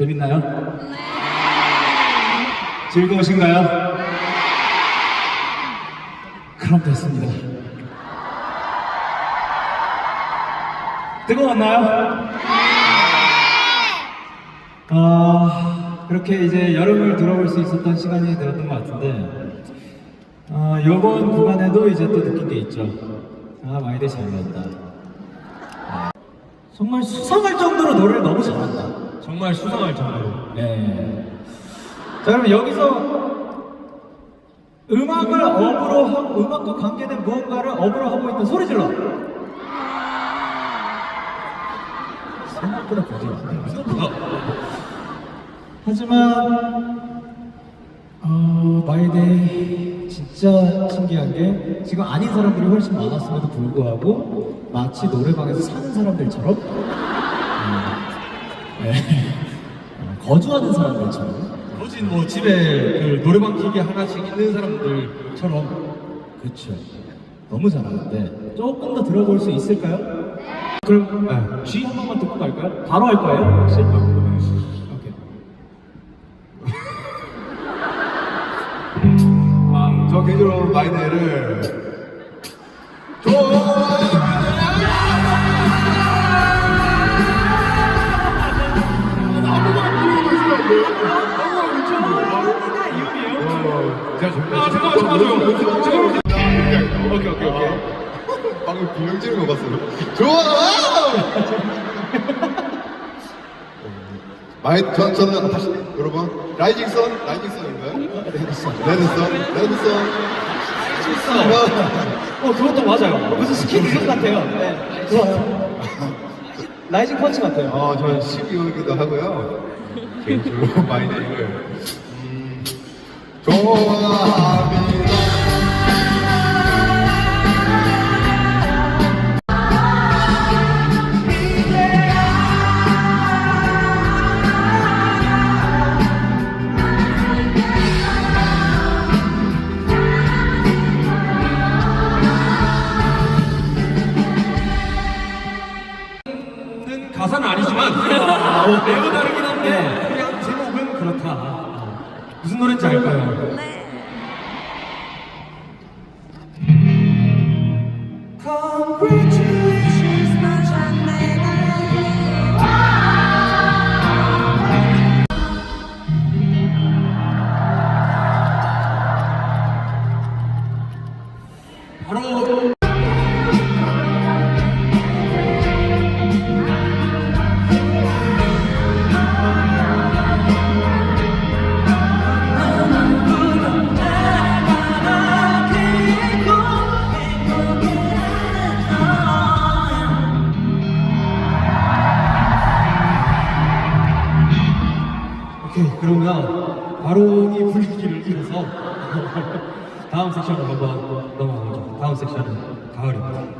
재밌나요? 네. 즐거우신가요? 그럼 됐습니다. 뜨거웠나요? 아, 그렇게 이제 여름을 들어볼 수 있었던 시간이 되었던 것 같은데, 아, 요번 구간에도 이제 또 느낀 게 있죠. 아, 많이들 잘 나왔다. 아, 정말 수상할 정도로 노래를 너무 잘한다. 정말 수상할 정도로. 네. 자, 그럼 여기서 음악을 업으로 하고, 음악과 관계된 무언가를 업으로 하고 있던 소리 질러. 생각보다 많네요. 하지만, 어, 마이데이 진짜 신기한 게 지금 아닌 사람들이 훨씬 많았음에도 불구하고 마치 노래방에서 사는 사람들처럼 음, 네. 어, 거주하는 사람들처럼 거진 뭐 집에 그 노래방 기계 하나씩 있는 사람들처럼 그렇죠. 너무 잘하는데 조금 더 들어볼 수 있을까요? 그럼 네. G 한 번만 듣고 갈까요? 바로 할 거예요? 혹시? 오케이. 아, 저 개인적으로 마이네를 제가 아. 마이 저 저는 다시 여러분 라이징 선 라이징 선인가요? 레드선 레드선 레드선 어, 그것도 맞아요. 무슨 스킨십 같아요. 네, 좋아요. 라이징 펀치 같아요. 어, 저 12호이기도 하고요. 개인적으로 마이네임을 음, 좋아 가사는 아니지만 어, 매우 다르긴 한데 그냥 제목은 그렇다. 어, 무슨 노래인지 알까요? 바 그러면 바로 이 분위기를 이어서 다음 섹션으로 한번 넘어가보죠. 다음 섹션은 가을입니다.